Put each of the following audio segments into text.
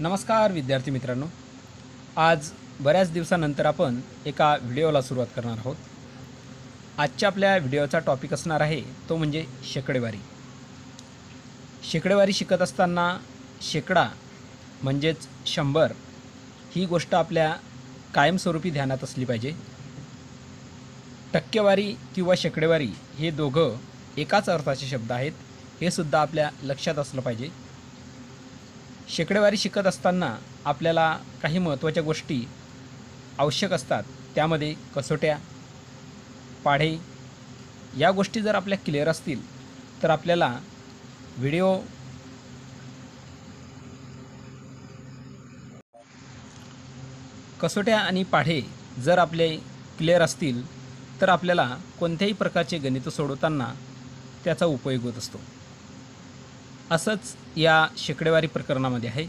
नमस्कार विद्यार्थी मित्रांनो. आज बऱ्याच दिवसानंतर आपण एका व्हिडिओला सुरुवात करणार आहोत. आजच्या आपल्या व्हिडिओचा टॉपिक असणार आहे तो म्हणजे शेकडेवारी. शेकडेवारी शिकत असताना शेकडा म्हणजेच शंभर ही गोष्ट आपल्या कायमस्वरूपी ध्यानात असली पाहिजे. टक्केवारी किंवा शेकडेवारी हे दोघं एकाच अर्थाचे शब्द आहेत हे सुद्धा आपल्या लक्षात असलं पाहिजे. शेकडेवारी शिकत असताना आपल्याला काही महत्त्वाच्या गोष्टी आवश्यक असतात त्यामध्ये कसोट्या पाढे या गोष्टी जर आपल्या क्लिअर असतील तर आपल्याला व्हिडिओ कसोट्या आणि पाढे जर आपले क्लिअर असतील तर आपल्याला कोणत्याही प्रकारचे गणित सोडवताना त्याचा उपयोग होत असतो. असंच या शेकडेवारी प्रकरणामध्ये आहे.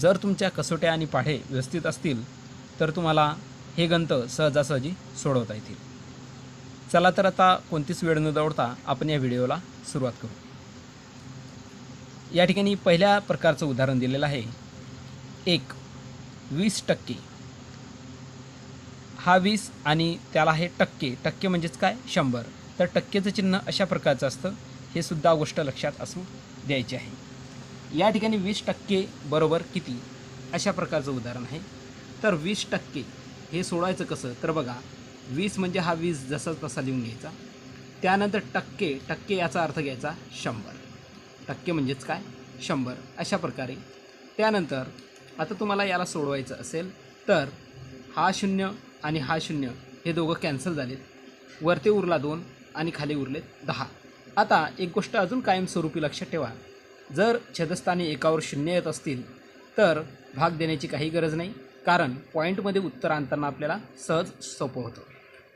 जर तुमच्या कसोट्या आणि पाढे व्यवस्थित असतील तर तुम्हाला हे गंत सहजासहजी सोडवता येतील. चला तर आता कोणतीच वेळ न दौडता आपण या व्हिडिओला सुरुवात करू. या ठिकाणी पहिल्या प्रकारचं उदाहरण दिलेलं आहे. एक वीस टक्के. हा वीस आणि त्याला आहे टक्के. टक्के म्हणजेच काय? शंभर. तर टक्केचं चिन्ह अशा प्रकारचं असतं. हे सुद्धा गोष्ट लक्षात असू द्यायची आहे. या ठिकाणी वीस टक्के बरोबर किती? अशा प्रकारचं उदाहरण आहे. तर वीस टक्के हे सोडायचं कसं? तर बघा वीस म्हणजे हा वीस जसा तसा लिहून घ्यायचा. त्यानंतर टक्के टक्के याचा अर्थ घ्यायचा शंभर. टक्के म्हणजेच काय? शंभर. अशा प्रकारे. त्यानंतर आता तुम्हाला याला सोडवायचं असेल तर हा शून्य आणि हा शून्य हे दोघं कॅन्सल झालेत. वरती उरला दोन आणि खाली उरलेत दहा. आता एक गोष्ट अजून कायमस्वरूपी लक्षात ठेवा. जर छेदस्थानी एकावर शून्य येत असतील तर भाग देण्याची काही गरज नाही कारण पॉईंटमध्ये उत्तर आणताना आपल्याला सहज सोपं होतं.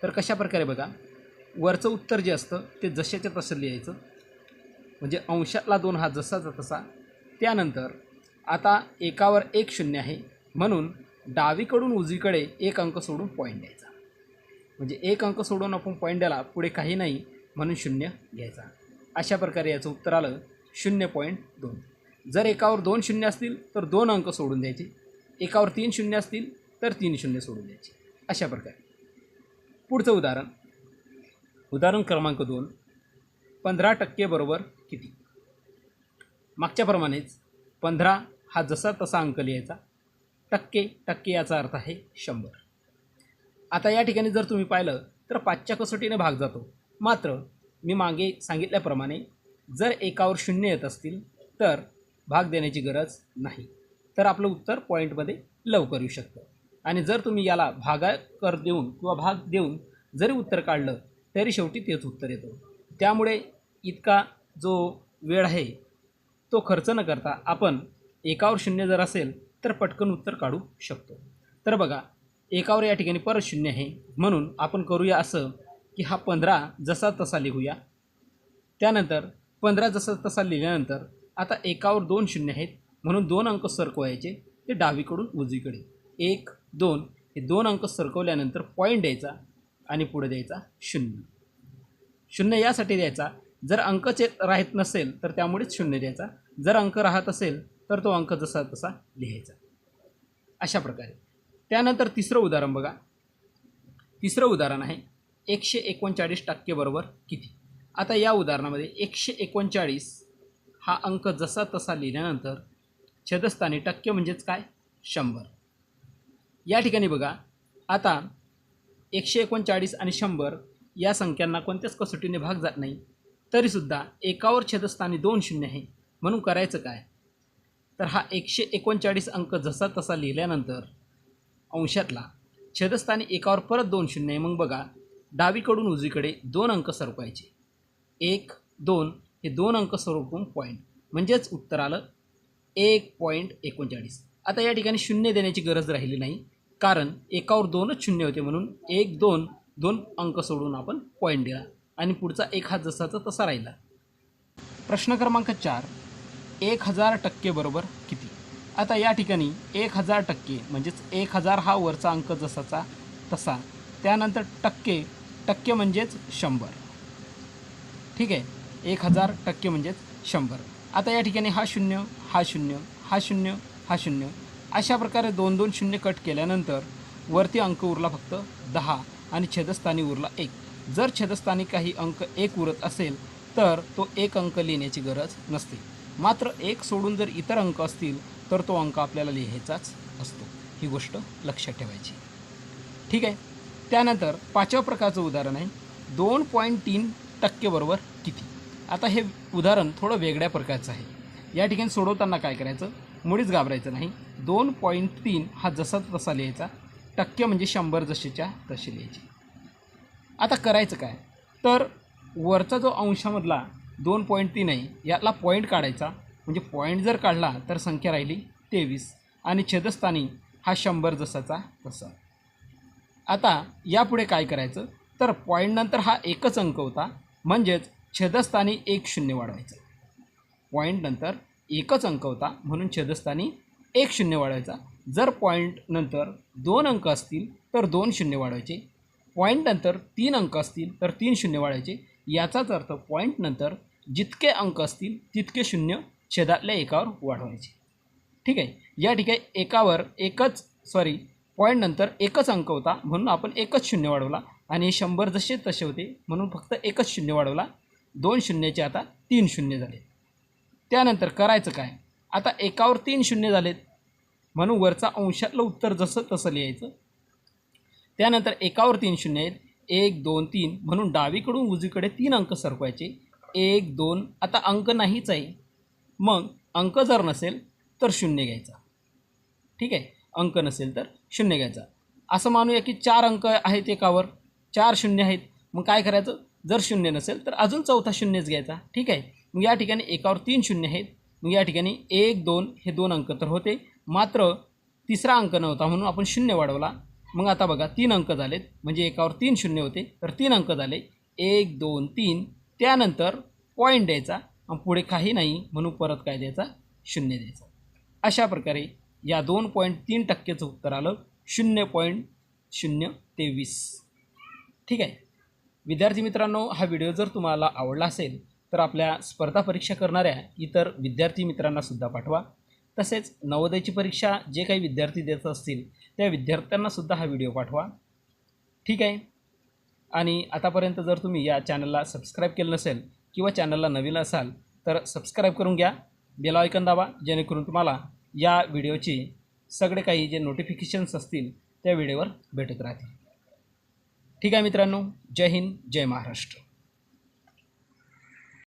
तर कशा प्रकारे बघा वरचं उत्तर जे असतं ते जशाच्या तसं लिहायचं. म्हणजे अंशातला दोन हा जसाचा तसा. त्यानंतर आता एकावर एक शून्य आहे म्हणून डावीकडून उजवीकडे एक अंक सोडून पॉईंट द्यायचा. म्हणजे एक अंक सोडून आपण पॉईंट द्याला पुढे काही नाही म्हणून शून्य घ्यायचा. अशा प्रकारे याचं उत्तर आलं शून्य पॉईंट दोन. जर एकावर दोन शून्य असतील तर दोन अंक सोडून द्यायचे. एकावर तीन शून्य असतील तर तीन शून्य सोडून द्यायचे. अशा प्रकारे. पुढचं उदाहरण. उदाहरण क्रमांक दोन. पंधरा टक्के बरोबर किती? मागच्याप्रमाणेच पंधरा हा जसा तसा अंक लिहायचा. टक्के टक्के याचा अर्थ आहे शंभर. आता या ठिकाणी जर तुम्ही पाहिलं तर पाचच्या कसोटीने भाग जातो. मात्र मी मागे सांगितल्याप्रमाणे जर एकावर शून्य येत असतील तर भाग देण्याची गरज नाही. तर आपलं उत्तर पॉईंटमध्ये लवकर येऊ शकतं. आणि जर तुम्ही याला भागाकर देऊन किंवा भाग देऊन जरी उत्तर काढलं तरी शेवटी तेच उत्तर येतं. त्यामुळे इतका जो वेळ आहे तो खर्च न करता आपण एकावर शून्य जर असेल तर पटकन उत्तर काढू शकतो. तर बघा एकावर या ठिकाणी परत शून्य आहे म्हणून आपण करूया असं की हा पंधरा जसा तसा लिहूया. त्यानंतर पंधरा जसा तसा लिहिल्यानंतर आता एकावर दोन शून्य आहेत म्हणून दोन अंक सरकवायचे ते डावीकडून उजवीकडे. एक दोन हे दोन अंक सरकवल्यानंतर पॉईंट द्यायचा आणि पुढे द्यायचा शून्य. शून्य यासाठी द्यायचा जर अंक चे राहत नसेल तर त्यामुळेच शून्य द्यायचा. जर अंक राहत असेल तर तो अंक जसा तसा लिहायचा. अशा प्रकारे. त्यानंतर तिसरं उदाहरण बघा. तिसरं उदाहरण आहे. एकशे एकोणचाळीस टक्के बरोबर किती? आता या उदाहरणामध्ये एकशे एकोणचाळीस हा अंक जसा तसा लिहिल्यानंतर छेदस्थानी टक्के म्हणजेच काय? शंभर. या ठिकाणी बघा आता एकशे एकोणचाळीस आणि शंभर या संख्यांना कोणत्याच कसोटीने भाग जात नाही. तरीसुद्धा एकावर छेदस्थानी दोन शून्य आहे. म्हणून करायचं काय? तर हा एकशे एकोणचाळीस अंक जसा तसा लिहिल्यानंतर अंशातला छेदस्थानी एकावर परत दोन शून्य आहे. मग बघा डावीकडून उजवीकडे दोन अंक सरकवायचे एक दोन हे दोन अंक सरकवून पॉईंट म्हणजेच उत्तर आलं एक पॉईंट एकोणचाळीस. आता या ठिकाणी शून्य देण्याची गरज राहिली नाही कारण एकावर दोनच शून्य होते म्हणून एक दोन दोन अंक सोडून आपण पॉईंट दिला आणि पुढचा एक हा जसाचा तसा राहिला. प्रश्न क्रमांक चार एक हजार टक्के बरोबर किती? आता या ठिकाणी एक हजार टक्के म्हणजेच एक हजार हा वरचा अंक जसाचा तसा त्यानंतर टक्के टक्के म्हणजेच शंभर. ठीक आहे? एक हजार टक्के म्हणजेच शंभर. आता या ठिकाणी हा शून्य हा शून्य हा शून्य हा शून्य अशा प्रकारे दोन दोन शून्य कट केल्यानंतर वरती अंक उरला फक्त दहा आणि छेदस्थानी उरला एक. जर छेदस्थानी काही अंक एक उरत असेल तर तो एक अंक लिहिण्याची गरज नसते. मात्र एक सोडून जर इतर अंक असतील तर तो अंक आपल्याला लिहायचाच असतो. ही गोष्ट लक्षात ठेवायची. ठीक आहे? त्यानंतर पाचव्या प्रकारचं उदाहरण आहे. दोन पॉईंट तीन टक्केबरोबर किती? आता हे उदाहरण थोडं वेगळ्या प्रकारचं आहे. या ठिकाणी सोडवताना काय करायचं? मुळीच घाबरायचं नाही. दोन पॉईंट तीन हा जसा तसा लिहायचा. टक्के म्हणजे शंभर जशीच्या तशी लिहायची. आता करायचं काय? तर वरचा जो अंशामधला दोन पॉईंट तीन आहे याला पॉईंट काढायचा. म्हणजे पॉईंट जर काढला तर संख्या राहिली तेवीस. आणि छेदस्थानी हा शंभर जसाचा तसा. आता यापुढे काय करायचं? तर पॉईंटनंतर हा एकच अंक होता. म्हणजेच छेदस्थानी एक शून्य वाढवायचं. पॉईंटनंतर एकच अंक होता म्हणून छेदस्थानी एक शून्य वाढवायचा. जर पॉईंटनंतर दोन अंक असतील तर दोन शून्य वाढवायचे. पॉईंटनंतर तीन अंक असतील तर तीन शून्य वाढवायचे. याचाच अर्थ पॉईंटनंतर जितके अंक असतील तितके शून्य छेदातल्या एकावर वाढवायचे. ठीक आहे? या ठिकाणी एकावर एकच सॉरी पॉईंटनंतर एकच अंक होता म्हणून आपण एकच शून्य वाढवला. आणि शंभर जसे तसे होते म्हणून फक्त एकच शून्य वाढवला. दोन शून्याचे आता तीन शून्य झाले. त्यानंतर करायचं काय? आता एकावर तीन शून्य झालेत. म्हणून वरचा अंशातलं उत्तर जसं तसं लिहायचं. त्यानंतर एकावर तीन शून्य आहेत. एक दोन तीन. म्हणून डावीकडून उजवीकडे तीन अंक सरकवायचे. एक दोन. आता अंक नाहीच आहे. मग अंक जर नसेल तर शून्य घ्यायचा. ठीक आहे? अंक नसेल तर. शून्य घ्यायचा. असं मानूया की चार अंक आहेत एकावर चार शून्य आहेत. मग काय करायचं? जर शून्य नसेल तर अजून चौथा शून्यच घ्यायचा. ठीक आहे? मग या ठिकाणी एकावर तीन शून्य आहेत. मग या ठिकाणी एक दोन हे दोन अंक तर होते. मात्र तिसरा अंक नव्हता म्हणून आपण शून्य वाढवला. मग आता बघा तीन अंक झालेत. म्हणजे एकावर तीन शून्य होते. तर तीन अंक झाले. एक दोन तीन. त्यानंतर पॉईंट द्यायचा. आणि पुढे काही नाही. म्हणून परत काय द्यायचा? शून्य द्यायचा. अशा प्रकारे या दोन पॉईंट तीन टक्केचं उत्तर आलं. शून्य पॉईंट शून्य तेवीस. ठीक आहे? विद्यार्थी मित्रांनो हा व्हिडिओ जर तुम्हाला आवडला असेल तर आपल्या स्पर्धा परीक्षा करणाऱ्या इतर विद्यार्थी मित्रांनासुद्धा पाठवा. तसेच नवोदयची परीक्षा जे काही विद्यार्थी देत असतील त्या विद्यार्थ्यांनासुद्धा हा व्हिडिओ पाठवा. ठीक आहे? आणि आतापर्यंत जर तुम्ही या चॅनलला सबस्क्राईब केलं नसेल किंवा चॅनलला नवीन असाल तर सबस्क्राईब करून घ्या. बेल आयकन दाबा जेणेकरून तुम्हाला या व्हिडिओची सगळे काही जे नोटिफिकेशन्स असतील त्या व्हिडिओवर भेटत राहतील. ठीक आहे मित्रांनो जय हिंद जय महाराष्ट्र.